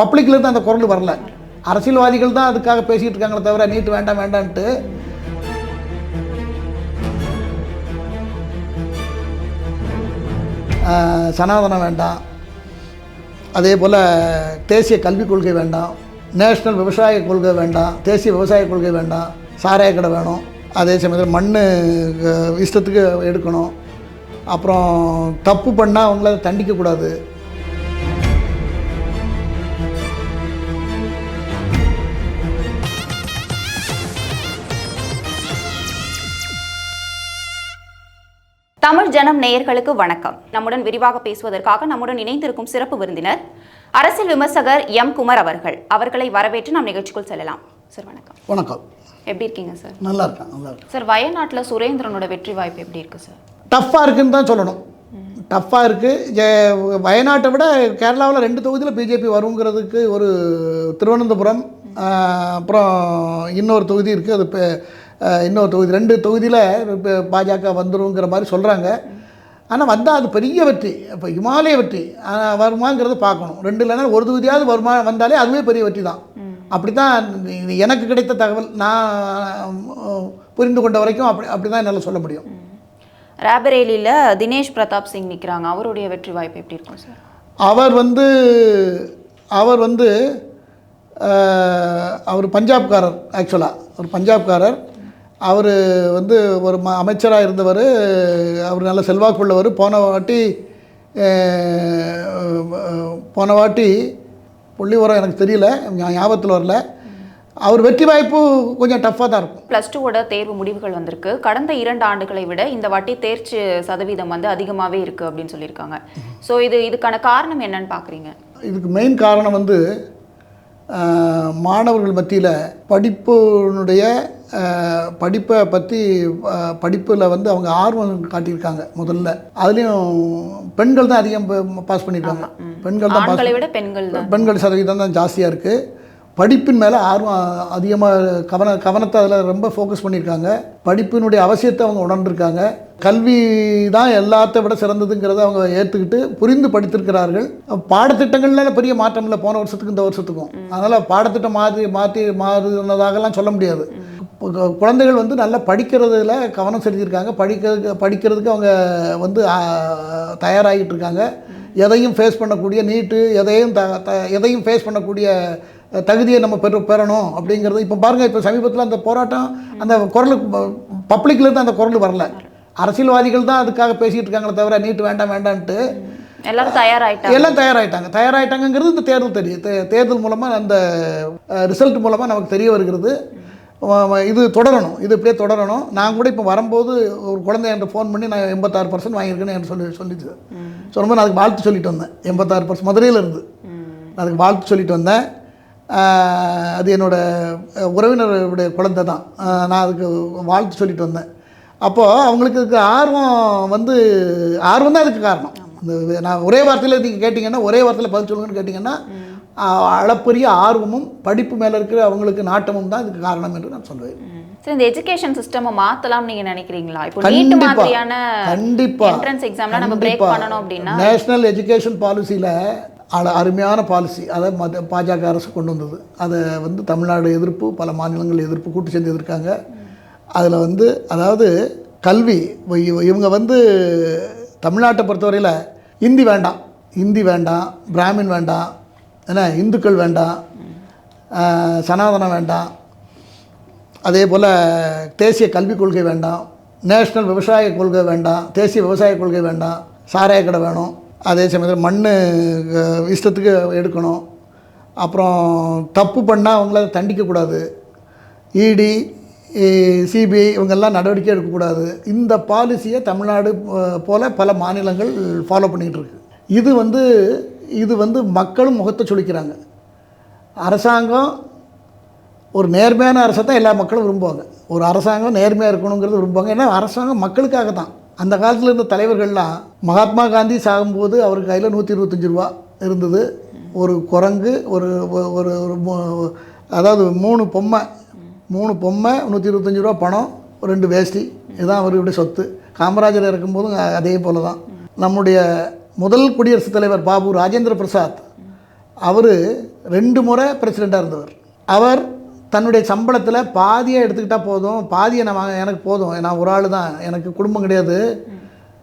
பப்ளிக்லேருந்து அந்த குரல் வரல. அரசியல்வாதிகள் தான் அதுக்காக பேசிகிட்டு இருக்காங்களே தவிர நீட் வேண்டாம் வேண்டான்ட்டு சனாதனம் வேண்டாம். அதே போல் தேசிய கல்விக் கொள்கை வேண்டாம். நேஷ்னல் விவசாய கொள்கை வேண்டாம். தேசிய விவசாய கொள்கை வேண்டாம். சாராய கடை வேணும். அதே சமயத்தில் மண் இஷ்டத்துக்கு எடுக்கணும். அப்புறம் தப்பு பண்ணால் அவங்கள தண்டிக்கக்கூடாது தமிழ் ஜனம் நேயர்களுக்கு வணக்கம். நம்முடன் விரிவாக பேசுவதற்காக நம்முடன் இணைந்திருக்கும் சிறப்பு விருந்தினர் அரசியல் விமர்சகர் எம். குமார் அவர்கள். அவர்களை வரவேற்று நாம் நிகழ்ச்சிக்குள் செல்லலாம். சார் வணக்கம். வணக்கம். எப்படி இருக்கீங்க சார்? நல்லா இருக்கேன் நல்லா இருக்கேன். சார் வயநாட்டில் சுரேந்திரனோட வெற்றி வாய்ப்பு எப்படி இருக்கு சார்? டஃப்பாக இருக்குன்னு தான் சொல்லணும். டஃப்பாக இருக்குது வயநாட்டை விட கேரளாவில் ரெண்டு தொகுதியில் பிஜேபி வருங்கிறதுக்கு ஒரு திருவனந்தபுரம் அப்புறம் இன்னொரு தொகுதி இருக்குது அது இப்போ இன்னொரு தொகுதி ரெண்டு தொகுதியில் இப்போ பாஜக வந்துருங்கிற மாதிரி சொல்கிறாங்க ஆனால் வந்தால் அது பெரிய வெற்றி. இப்போ இமாலய வெற்றி. ஆஹ், வருமாங்கிறத பார்க்கணும். ரெண்டு இல்லைன்னா ஒரு தொகுதியாவது வருமா வந்தாலே அதுவே பெரிய வெற்றி தான். அப்படி தான் எனக்கு கிடைத்த தகவல் நான் புரிந்து கொண்ட வரைக்கும் அப்படி அப்படி தான் என்னால் சொல்ல முடியும். ரேபரேலியில் தினேஷ் பிரதாப் சிங் நிற்கிறாங்க அவருடைய வெற்றி வாய்ப்பு எப்படி இருக்கும் சார்? அவர் வந்து அவர் வந்து அவர் பஞ்சாப்காரர் ஆக்சுவலாக ஒரு பஞ்சாப்காரர். அவர் வந்து ஒரு ம அமைச்சராக இருந்தவர் அவர் நல்ல செல்வாக்குள்ளவர் போன வாட்டி போன வாட்டி புள்ளி உரம் எனக்கு தெரியல ஞாபகத்தில் வரல. அவர் வெற்றி வாய்ப்பு கொஞ்சம் டஃப்பாக தான் இருக்கும். ப்ளஸ் டூவோட தேர்வு முடிவுகள் வந்திருக்கு. கடந்த இரண்டு ஆண்டுகளை விட இந்த வாட்டி தேர்ச்சி சதவீதம் வந்து அதிகமாகவே இருக்குது அப்படின்னு சொல்லியிருக்காங்க. ஸோ இது இதுக்கான காரணம் என்னன்னு பார்க்குறீங்க இதுக்கு மெயின் காரணம் வந்து மாணவர்கள் மத்தியில் படிப்பினுடைய படிப்பை பற்றி படிப்பில் வந்து அவங்க ஆர்வம் காட்டியிருக்காங்க முதல்ல. அதுலேயும் பெண்கள் தான் அதிகம் பாஸ் பண்ணியிருக்காங்க பெண்கள் தான் பெண்கள் தான். பெண்கள் சதவீதம் தான் ஜாஸ்தியாக இருக்குது படிப்பின் மேலே ஆர்வம் அதிகமாக கவன கவனத்தை அதில் ரொம்ப ஃபோக்கஸ் பண்ணியிருக்காங்க. படிப்பினுடைய அவசியத்தை அவங்க உணர்ந்திருக்காங்க. கல்வி தான் எல்லாத்த விட சிறந்ததுங்கிறத அவங்க ஏற்றுக்கிட்டு புரிந்து படித்திருக்கிறார்கள். பாடத்திட்டங்கள்ல பெரிய மாற்றம் இல்லை. போன வருஷத்துக்கும் இந்த வருஷத்துக்கும். அதனால் பாடத்திட்டம் மாற்றி மாற்றி மாறுனதாகலாம் சொல்ல முடியாது. குழந்தைகள் வந்து நல்லா படிக்கிறதுல கவனம் செலுத்தியிருக்காங்க. படிக்கிறதுக்கு படிக்கிறதுக்கு அவங்க வந்து தயாராகிட்டு இருக்காங்க. எதையும் ஃபேஸ் பண்ணக்கூடிய நீட்டு எதையும் த த- எதையும் ஃபேஸ் பண்ணக்கூடிய தகுதியை நம்ம பெற பெறணும் அப்படிங்கிறது இப்போ பாருங்கள் இப்போ சமீபத்தில் அந்த போராட்டம் அந்த குரல் பப்ளிக்லேருந்து அந்த குரல் வரல. அரசியல்வாதிகள் தான் அதுக்காக பேசிகிட்டு இருக்காங்களே தவிர நீட் வேண்டாம் வேண்டான்ட்டு எல்லாரும் தயாராயிட்டாங்க. எல்லாம் தயாராகிட்டாங்க தயாராகிட்டாங்கங்கிறது இந்த தேர்தல் தெரியும் தேர்தல் மூலமாக அந்த ரிசல்ட் மூலமாக நமக்கு தெரிய வருகிறது. இது தொடரணும். இது இப்படியே தொடரணும். நான் கூட இப்போ வரும்போது ஒரு குழந்தை என்கிட்ட ஃபோன் பண்ணி நான் எண்பத்தாறு பர்சன்ட் வாங்கியிருக்கேன்னு எனக்கு சொல்லி சொல்லிச்சு. சொல்லும்போது நான் அதுக்கு வாழ்த்து சொல்லிட்டு வந்தேன். எண்பத்தாறு பர்சன்ட் மதுரையில் இருந்து. நான் அதுக்கு வாழ்த்து சொல்லிட்டு வந்தேன். அது என்னோட அஹ், உறவினருடைய குழந்தை தான். நான் அதுக்கு வாழ்த்து சொல்லிட்டு வந்தேன். அப்போது அவங்களுக்கு இருக்க ஆர்வம் வந்து ஆர்வம் தான் அதுக்கு காரணம் இந்த நான் ஒரே வார்த்தையில் நீங்கள் கேட்டிங்கன்னா ஒரே வார்த்தையில் பதில் சொல்லுங்கன்னு கேட்டிங்கன்னா அளப்பரிய ஆர்வமும் படிப்பு மேலே இருக்கிற அவங்களுக்கு நாட்டமும் தான் இதுக்கு காரணம் என்று நான் சொல்லுவேன் சரி இந்த எஜுகேஷன் சிஸ்டம் மாத்தலாம் நீங்க நினைக்கிறீங்களா? இப்போ நீட் மாதிரியான கண்டிப்பா. என்ட்ரன்ஸ் எக்ஸாம்லாம் நம்ம பிரேக் பண்ணணும் அப்படின்னா? நேஷனல் எஜுகேஷன் பாலிசியில் அருமையான பாலிசி அதை மத பாஜக அரசு கொண்டு வந்தது. அதை வந்து தமிழ்நாடு எதிர்ப்பு பல மாநிலங்கள் எதிர்ப்பு கூட்டு சேர்ந்து எதிர்க்காங்க. அதில் வந்து அதாவது கல்வி இவங்க வந்து தமிழ்நாட்டை பொறுத்தவரையில் இந்தி வேண்டாம். இந்தி வேண்டாம் பிராமின் வேண்டாம் என்ன இந்துக்கள் வேண்டாம் சனாதனம் வேண்டாம். அதே போல் தேசிய கல்விக் கொள்கை வேண்டாம். நேஷ்னல் விவசாய கொள்கை வேண்டாம். தேசிய விவசாய கொள்கை வேண்டாம். சாராய கடை வேணும். அதே சமயத்தில் மண் இஷ்டத்துக்கு எடுக்கணும். அப்புறம் தப்பு பண்ணால் அவங்கள தண்டிக்கக்கூடாது இடி சிபிஐ இவங்கெல்லாம் நடவடிக்கை எடுக்கக்கூடாது. இந்த பாலிசியை தமிழ்நாடு போல் பல மாநிலங்கள் ஃபாலோ பண்ணிகிட்டு இருக்கு. இது வந்து இது வந்து மக்களும் முகத்தை சொல்லிக்கிறாங்க அரசாங்கம் ஒரு நேர்மையான அரசை தான் எல்லா மக்களும் விரும்புவாங்க. ஒரு அரசாங்கம் நேர்மையாக இருக்கணுங்கிறது விரும்புவாங்க. ஏன்னா அரசாங்கம் மக்களுக்காக தான் அந்த காலத்தில் இருந்த தலைவர்கள்லாம் மகாத்மா காந்தி சாகும்போது அவருக்கு கையில் நூற்றி இருபத்தஞ்சி ரூபா இருந்தது. ஒரு குரங்கு ஒரு ஒரு- ஒரு அதாவது மூணு பொம்மை மூணு பொம்மை நூற்றி இருபத்தஞ்சி ரூபா பணம் ரெண்டு வேஷ்டி. இதுதான் அவருடைய சொத்து. காமராஜர் இருக்கும்போதும் அதே போல தான் நம்முடைய முதல் குடியரசுத் தலைவர் பாபு ராஜேந்திர பிரசாத் அவர் ரெண்டு முறை பிரசிடெண்ட்டாக இருந்தவர். அவர் தன்னுடைய சம்பளத்தில் பாதியை எடுத்துக்கிட்டால் போதும் பாதியை நான் வாங்க- எனக்கு போதும். நான் ஒரு ஆள் தான். எனக்கு குடும்பம் கிடையாது.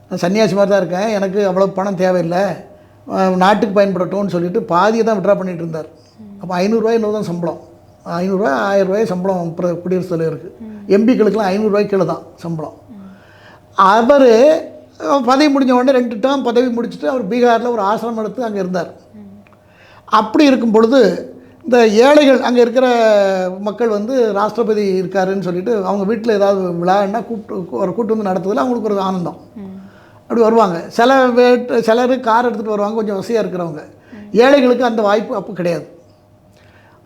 நான் சன்னியாசி மாதிரி தான் இருக்கேன். எனக்கு அவ்வளோ பணம் தேவையில்லை. நாட்டுக்கு பயன்படட்டும்னு சொல்லிட்டு பாதியை தான் விட்ரா பண்ணிகிட்டு இருந்தார். அப்போ ஐநூறுரூவா இன்னும் தான் சம்பளம். ஐநூறுரூவா ஆயிரம் ரூபாய் சம்பளம் குடியரசுத் தலைவருக்கு. எம்பிக்களுக்கெல்லாம் ஐநூறுரூவாய்க்கு கீழே தான் சம்பளம். அவர் பதவி முடிஞ்ச உடனே ரெண்டு டேர்ம் பதவி முடிச்சுட்டு அவர் பீகாரில் ஒரு ஆசிரமம் எடுத்து அங்கே இருந்தார். அப்படி இருக்கும் பொழுது இந்த ஏழைகள் அங்கே இருக்கிற மக்கள் வந்து ராஷ்டிரபதி இருக்காருன்னு சொல்லிட்டு அவங்க வீட்டில் ஏதாவது விழான்னா கூப்பிட்டு ஒரு கூட்டு வந்து நடத்துறதுல அவங்களுக்கு ஒரு ஆனந்தம். அப்படி வருவாங்க. சில வீட்டு சிலர் கார் எடுத்துகிட்டு வருவாங்க கொஞ்சம் வசதியாக இருக்கிறவங்க. ஏழைகளுக்கு அந்த வாய்ப்பு அப்போ கிடையாது.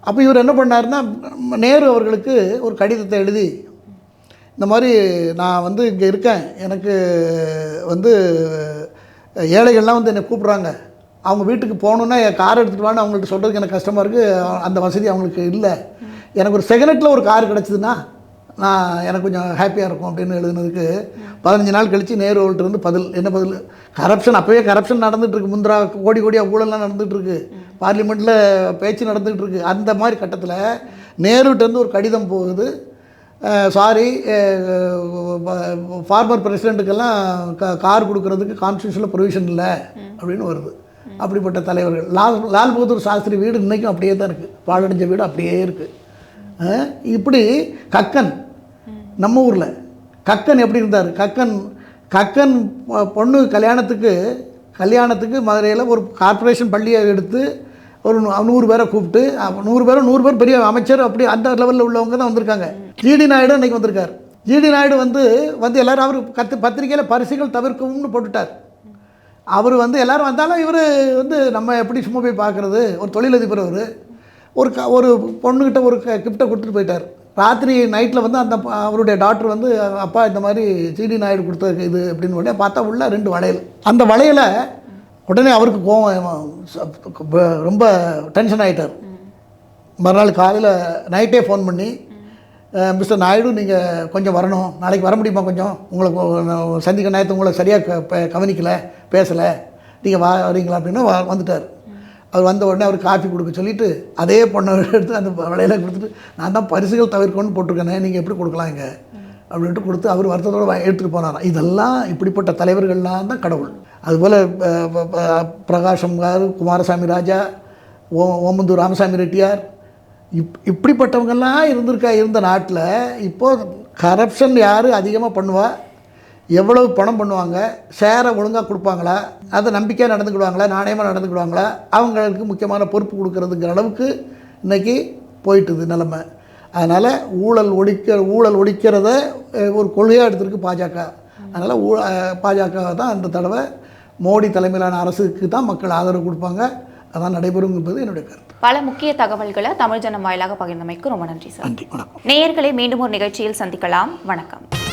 அப்போ இவர் என்ன பண்ணாருன்னா நேரு அவர்களுக்கு ஒரு கடிதத்தை எழுதி இந்த மாதிரி நான் வந்து இங்கே இருக்கேன் எனக்கு வந்து ஏழைகள்லாம் வந்து என்னை கூப்பிட்றாங்க அவங்க வீட்டுக்கு போகணுன்னா என் கார் எடுத்துகிட்டு வான்னு அவங்கள்ட்ட சொல்கிறதுக்கு எனக்கு கஷ்டமாக இருக்குது அந்த வசதி அவங்களுக்கு இல்லை. எனக்கு ஒரு செகனட்டில் ஒரு கார் கிடச்சிதுன்னா நான் எனக்கு கொஞ்சம் ஹாப்பியாக இருக்கும் அப்படின்னு எழுதுனதுக்கு பதினஞ்சு நாள் கழித்து நேரு அவர்கிட்ட இருந்து பதில். என்ன பதில்? கரப்ஷன் அப்போவே கரப்ஷன் நடந்துகிட்ருக்கு முந்திரா கோடி கோடியாக ஊழல்லாம் நடந்துகிட்ருக்கு பார்லிமெண்ட்டில் பேச்சு நடந்துகிட்ருக்கு அந்த மாதிரி கட்டத்தில் நேருகிட்டேருந்து ஒரு கடிதம் போகுது. சாரி ஃபார்மர் பிரசிடெண்ட்டுக்கெல்லாம் க கார் கொடுக்குறதுக்கு கான்ஸ்டியூஷனில் ப்ரொவிஷன் இல்லை. அப்படின்னு வருது. அப்படிப்பட்ட தலைவர்கள். லால் லால் பகதூர் சாஸ்திரி வீடு இன்றைக்கும் அப்படியே தான் இருக்குது பாழடைஞ்ச வீடு அப்படியே இருக்குது இப்படி கக்கன் நம்ம ஊரில் கக்கன் எப்படி இருந்தார்? கக்கன் கக்கன் பொண்ணு கல்யாணத்துக்கு கல்யாணத்துக்கு மதுரையில் ஒரு கார்ப்பரேஷன் பள்ளியை எடுத்து ஒரு நூ- நூறு பேரை கூப்பிட்டு நூறு பேரும் நூறு பேர் பெரிய அமைச்சர் அப்படி அந்த லெவலில் உள்ளவங்க தான் வந்திருக்காங்க. ஜிடி நாயுடு அன்றைக்கி வந்திருக்கார். ஜிடி நாயுடு வந்து வந்து எல்லாரும் அவர் கத்து பத்திரிக்கையில் பரிசுகள் தவிர்க்கவும்னு போட்டுட்டார். அவர் வந்து எல்லாரும் வந்தாலும் இவர் வந்து நம்ம எப்படி சும்மா போய் பார்க்குறது? ஒரு தொழிலதிபர் அவர். ஒரு க ஒரு பொண்ணுக்கிட்ட ஒரு க கிஃப்ட்டை கொடுத்துட்டு போயிட்டார். ராத்திரி நைட்டில் வந்து அந்த அவருடைய டாக்டர் வந்து அப்பா இந்த மாதிரி ஜிடி நாயுடு கொடுத்த இது அப்படின்னு உடனே பார்த்தா உள்ள ரெண்டு வளையல். அந்த வளையலை உடனே அவருக்கு கோவம் ரொம்ப டென்ஷன் ஆகிட்டார் மறுநாள் காலையில் நைட்டே ஃபோன் பண்ணி மிஸ்டர் நாயுடு நீங்கள் கொஞ்சம் வரணும். நாளைக்கு வர முடியுமா கொஞ்சம்? உங்களை சந்திக்க நேரத்தை உங்களை சரியாக கவனிக்கலை பேசலை. நீங்கள் வா வரீங்களா அப்படின்னா வந்துட்டார். அவர் வந்த உடனே அவர் காஃபி கொடுக்க சொல்லிவிட்டு அதே பொண்ணை எடுத்து அந்த விலையில கொடுத்துட்டு நான் தான் பரிசுகள் தவிர்க்கணும்னு போட்டிருக்கேனே நீங்கள் எப்படி கொடுக்கலாம் இங்கே? அப்படின்ட்டு கொடுத்து அவர் வருத்தத்தோடு எடுத்துகிட்டு போனாராம். இதெல்லாம் இப்படிப்பட்ட தலைவர்கள்லாம் தான் கடவுள். அதுபோல் பிரகாஷம் கார் குமாரசாமி ராஜா ஓ ஓமந்தூர் ராமசாமி ரெட்டியார் இப் இப்படிப்பட்டவங்கெல்லாம் இருந்திருக்கா இருந்த நாட்டில் இப்போது கரப்ஷன் யார் அதிகமாக பண்ணுவா? எவ்வளவு பணம் பண்ணுவாங்க? ஷேரை ஒழுங்காக கொடுப்பாங்களா? அதை நம்பிக்கையாக நடந்துக்கிடுவாங்களா? நாணயமாக நடந்துக்கிடுவாங்களா? அவங்களுக்கு முக்கியமான பொறுப்பு கொடுக்குறதுங்கிற அளவுக்கு இன்றைக்கி போயிட்டுது நிலமை. அதனால் ஊழல் ஒழிக்க ஊழல் ஒழிக்கிறத ஒரு கொள்கையாக எடுத்திருக்கு பாஜக. அதனால் ஊ பாஜக தான் அந்த தடவை மோடி தலைமையிலான அரசுக்கு தான் மக்கள் ஆதரவு கொடுப்பாங்க. அதான் நடைபெறும் என்பது என்னுடைய கருத்து. பல முக்கிய தகவல்களை தமிழ் ஜனம் வாயிலாக பகிர்ந்தமைக்கு ரொம்ப நன்றி சார். நன்றி வணக்கம். நேயர்களை மீண்டும் ஒரு நிகழ்ச்சியில் சந்திக்கலாம். வணக்கம்.